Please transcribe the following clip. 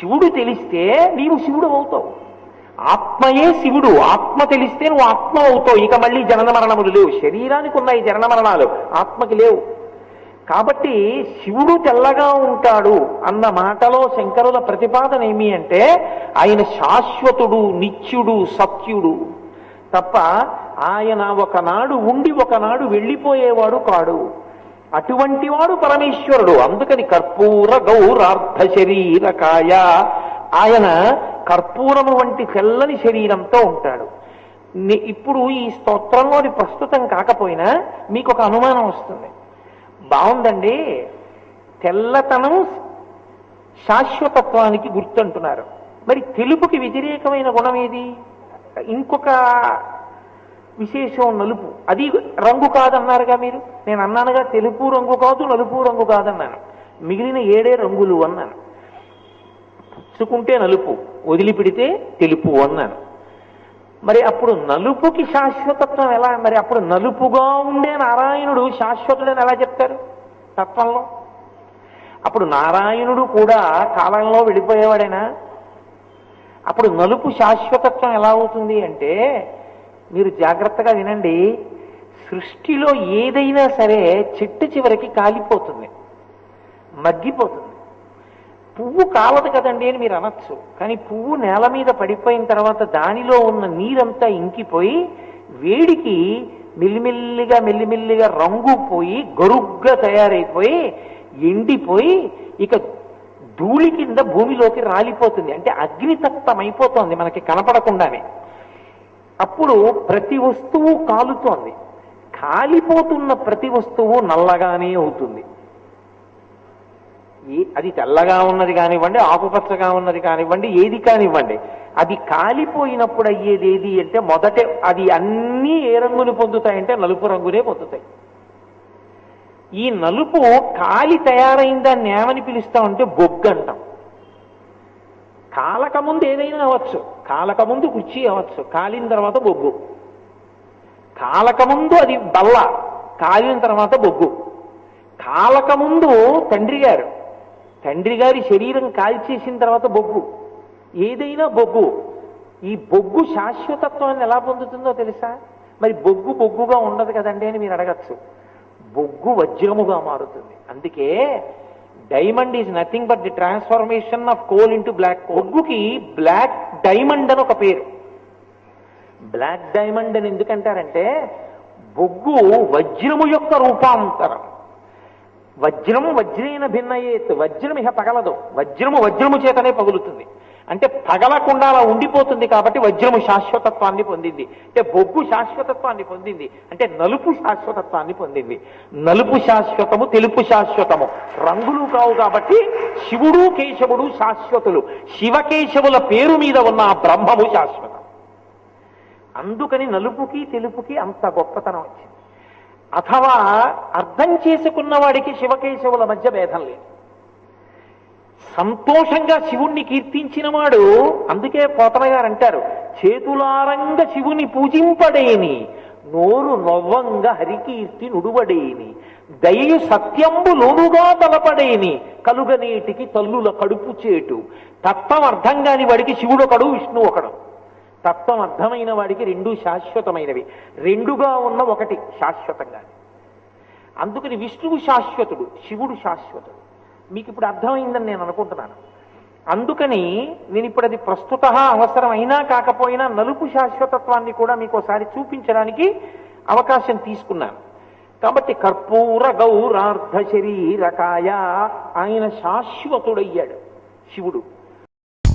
శివుడు తెలిస్తే నీవు శివుడు అవుతావు. ఆత్మయే శివుడు ఆత్మ తెలిస్తే నువ్వు ఆత్మ అవుతావు. ఇక మళ్ళీ జనన మరణములు లేవు. శరీరానికి ఉన్నాయి జనన మరణాలు ఆత్మకి లేవు. కాబట్టి శివుడు తెల్లగా ఉంటాడు అన్న మాటలో శంకరుల ప్రతిపాదన ఏమి అంటే ఆయన శాశ్వతుడు నిత్యుడు సత్యుడు. తప్ప ఆయన ఒకనాడు ఉండి ఒకనాడు వెళ్ళిపోయేవాడు కాడు. అటువంటి వాడు పరమేశ్వరుడు. అందుకని కర్పూర గౌరార్ధ శరీరకాయ. ఆయన కర్పూరము వంటి తెల్లని శరీరంతో ఉంటాడు. ఇప్పుడు ఈ స్తోత్రంలోని ప్రస్తుతం కాకపోయినా మీకు ఒక అనుమానం వస్తుంది. బాగుందండి తెల్లతనం శాశ్వతత్వానికి గుర్తంటున్నారు. మరి తెలుపుకి వ్యతిరేకమైన గుణం ఏది? ఇంకొక విశేషం నలుపు. అది రంగు కాదన్నారుగా మీరు? నేను అన్నానుగా తెలుపు రంగు కాదు నలుపు రంగు కాదన్నాను. మిగిలిన ఏడే రంగులు అన్నాను. పుచ్చుకుంటే నలుపు వదిలిపెడితే తెలుపు అన్నాను. మరి అప్పుడు నలుపుకి శాశ్వతత్వం ఎలా? మరి అప్పుడు నలుపుగా ఉండే నారాయణుడు శాశ్వతుడని ఎలా చెప్తారు? తత్వంలో. అప్పుడు నారాయణుడు కూడా కాలంలో వెళ్ళిపోయేవాడైనా అప్పుడు నలుపు శాశ్వతత్వం ఎలా అవుతుంది అంటే మీరు జాగ్రత్తగా వినండి సృష్టిలో ఏదైనా సరే చెట్టు చివరికి కాలిపోతుంది మగ్గిపోతుంది. పువ్వు కాలదు కదండి అని మీరు అనొచ్చు కానీ పువ్వు నేల మీద పడిపోయిన తర్వాత దానిలో ఉన్న నీరంతా ఇంకిపోయి వేడికి మెల్లిమెల్లిగా మెల్లిమెల్లిగా రంగు పోయి గరుగ్గా తయారైపోయి ఎండిపోయి ఇక ధూళి కింద భూమిలోకి రాలిపోతుంది. అంటే అగ్నితత్వం అయిపోతోంది మనకి కనపడకుండానే. అప్పుడు ప్రతి వస్తువు కాలుతోంది. కాలిపోతున్న ప్రతి వస్తువు నల్లగానే అవుతుంది. అది తెల్లగా ఉన్నది కానివ్వండి ఆకుపచ్చగా ఉన్నది కానివ్వండి ఏది కానివ్వండి. అది కాలిపోయినప్పుడు అయ్యేది ఏది అంటే మొదట అది అన్నీ ఏ రంగుని పొందుతాయంటే నలుపు రంగునే పొందుతాయి. ఈ నలుపు కాలి తయారైన దాన్ని ఏమని పిలుస్తామంటే బొగ్గు అంటాం కాలకముందు ఏదైనా అవ్వచ్చు. కాలకముందు కుర్చీ అవ్వచ్చు. కాలిన తర్వాత బొగ్గు. కాలకముందు అది బల్ల. కాలిన తర్వాత బొగ్గు. కాలకముందు తండ్రి గారు. తండ్రి గారి శరీరం కాల్చేసిన తర్వాత బొగ్గు. ఏదైనా బొగ్గు. ఈ బొగ్గు శాశ్వతత్వాన్ని ఎలా పొందుతుందో తెలుసా? మరి బొగ్గు బొగ్గుగా ఉండదు కదండి అని మీరు అడగచ్చు. బొగ్గు వజ్రముగా మారుతుంది. అందుకే diamond is nothing but the transformation of coal into black బొగ్గుకి black diamond అని ఒక పేరు. బ్లాక్ డైమండ్ అని ఎందుకంటారంటే బొగ్గు వజ్రము యొక్క రూపాంతరం. వజ్రం వజ్రేన భిన్నయేత్. వజ్రం ఇహ పగలదు. వజ్రము వజ్రము చేతనే పగులుతుంది. అంటే పగలకుండా అలా ఉండిపోతుంది కాబట్టి వజ్రము శాశ్వతత్వాన్ని పొందింది. అంటే బొగ్గు శాశ్వతత్వాన్ని పొందింది. అంటే నలుపు శాశ్వతత్వాన్ని పొందింది. నలుపు శాశ్వతము తెలుపు శాశ్వతము. రంగులు కావు కాబట్టి శివుడు కేశవుడు శాశ్వతులు. శివకేశవుల పేరు మీద ఉన్న ఆ బ్రహ్మము శాశ్వతం. అందుకని నలుపుకి తెలుపుకి అంత గొప్పతనం వచ్చింది. అథవా అర్థం చేసుకున్న వాడికి శివకేశవుల మధ్య భేదం లేదు. సంతోషంగా శివుణ్ణి కీర్తించిన వాడు అందుకే పోతన గారు అంటారు చేతులారంగ శివుని పూజింపడేని నోరు నవ్వంగా హరికీర్తి నుడువడేని దయయు సత్యంబు లోనుగా తలపడేని కలుగనేటికి తల్లుల కడుపు చేటు. తత్వం అర్థం కాని వాడికి శివుడు ఒకడు విష్ణు ఒకడు. తత్వం అర్థమైన వాడికి రెండు శాశ్వతమైనవి. రెండుగా ఉన్న ఒకటి శాశ్వతంగా అందుకని విష్ణువు శాశ్వతుడు శివుడు శాశ్వతుడు. మీకు ఇప్పుడు అర్థమైందని నేను అనుకుంటున్నాను. అందుకని నేను ఇప్పుడు అది ప్రస్తుత అవసరమైనా కాకపోయినా నలుపు శాశ్వతత్వాన్ని కూడా మీకు ఒకసారి చూపించడానికి అవకాశం తీసుకున్నాను. కాబట్టి కర్పూర గౌరార్ధ శరీరకాయ ఆయన శాశ్వతుడయ్యాడు శివుడు.